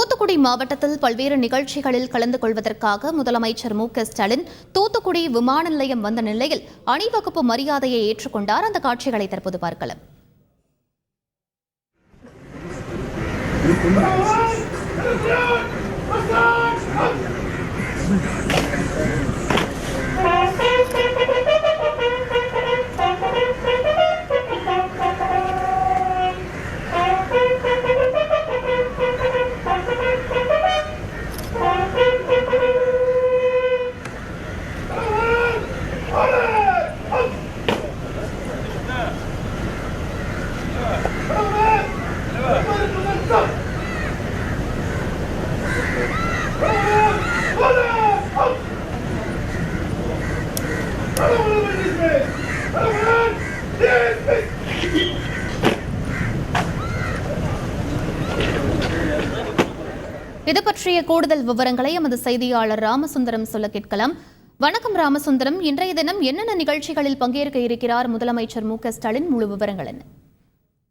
தூத்துக்குடி மாவட்டத்தில் பல்வேறு நிகழ்ச்சிகளில் கலந்து கொள்வதற்காக முதலமைச்சர் மு ஸ்டாலின் தூத்துக்குடி விமான நிலையம் வந்த நிலையில் அணிவகுப்பு மரியாதையை ஏற்றுக்கொண்டார் அந்த காட்சிகளை தற்போது பார்க்கலாம் இது பற்றிய கூடுதல் விவரங்களை எமது செய்தியாளர் ராமசுந்தரம் சொல்ல கேட்கலாம். வணக்கம் ராமசுந்தரம். இன்றைய தினம் என்னென்ன நிகழ்ச்சிகளில் பங்கேற்க இருக்கிறார் முதலமைச்சர் மு ஸ்டாலின்? முழு விவரங்கள் என்ன?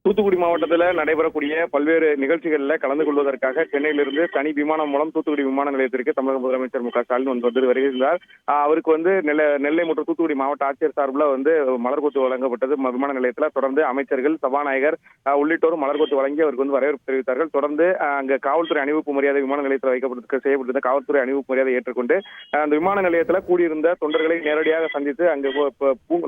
தூத்துக்குடி மாவட்டத்தில் நடைபெறக்கூடிய பல்வேறு நிகழ்ச்சிகளில் கலந்து கொள்வதற்காக சென்னையிலிருந்து தனி விமானம் மூலம் தூத்துக்குடி விமான நிலையத்திற்கு தமிழக முதலமைச்சர் மு க ஸ்டாலின் வந்து வந்து வருகிறார். அவருக்கு வந்து நெல்லை நெல்லை மற்றும் தூத்துக்குடி மாவட்ட ஆட்சியர் சார்பில் வந்து மலர்கொத்து வழங்கப்பட்டது. விமான நிலையத்தில் தொடர்ந்து அமைச்சர்கள் சபாநாயகர் உள்ளிட்டோரும் மலர்கொத்து வழங்கி அவருக்கு வந்து வரவேற்பு தெரிவித்தார்கள். தொடர்ந்து அங்கு காவல்துறை அணிவிப்பு மரியாதை விமான நிலையத்தில் வைக்கப்பட்டு செய்யப்பட்டிருந்த காவல்துறை அணிவிப்பு மரியாதை ஏற்றுக்கொண்டு அந்த விமான நிலையத்தில் கூடியிருந்த தொண்டர்களை நேரடியாக சந்தித்து அங்கு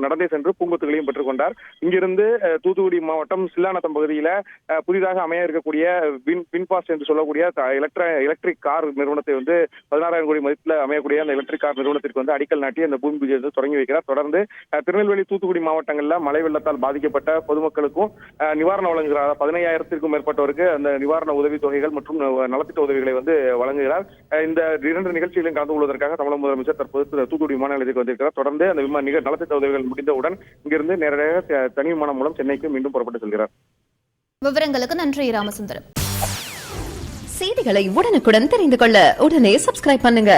நடந்தே சென்று பூங்கொத்துகளையும் பெற்றுக்கொண்டார். இங்கிருந்து தூத்துக்குடி மாவட்டம் சில்லாநத்தம் பகுதியில புதிதாக அமைய இருக்கக்கூடிய வின் வின்பாஸ்ட் என்று சொல்லக்கூடிய எலக்ட்ர எலக்ட்ரிக் கார் நிறுவனத்தை வந்து பதினாறாயிரம் கோடி மதிப்பில் அமையக்கூடிய அந்த எலக்ட்ரிக் கார் நிறுவனத்திற்கு வந்து அடிக்கல் நாட்டி அந்த பூமி பூஜை வந்து தொடங்கி வைக்கிறார். தொடர்ந்து திருநெல்வேலி தூத்துக்குடி மாவட்டங்களில் மழை வெள்ளத்தால் பாதிக்கப்பட்ட பொதுமக்களுக்கும் நிவாரணம் வழங்குகிறார். பதினையாயிரத்திற்கும் மேற்பட்டோருக்கு அந்த நிவாரண உதவி தொகைகள் மற்றும் நலத்திட்ட உதவிகளை வந்து வழங்குகிறார். இந்த இரண்டு நிகழ்ச்சிகளிலும் கலந்து கொள்வதற்காக தமிழக முதலமைச்சர் தற்போது தூத்துக்குடி விமான நிலையத்துக்கு வந்திருக்கிறார். தொடர்ந்து அந்த விமான நலத்திட்ட உதவிகள் முடிந்தவுடன் இங்கிருந்து நேரடியாக த- தனி விமானம் மூலம் சென்னைக்கு மீண்டும் புறப்பட்டு செல்கிறார். விவரங்களுக்கு நன்றி ராமசுந்தரம். செய்திகளை உடனுக்குடன் தெரிந்து கொள்ள உடனே சப்ஸ்கிரைப் பண்ணுங்க.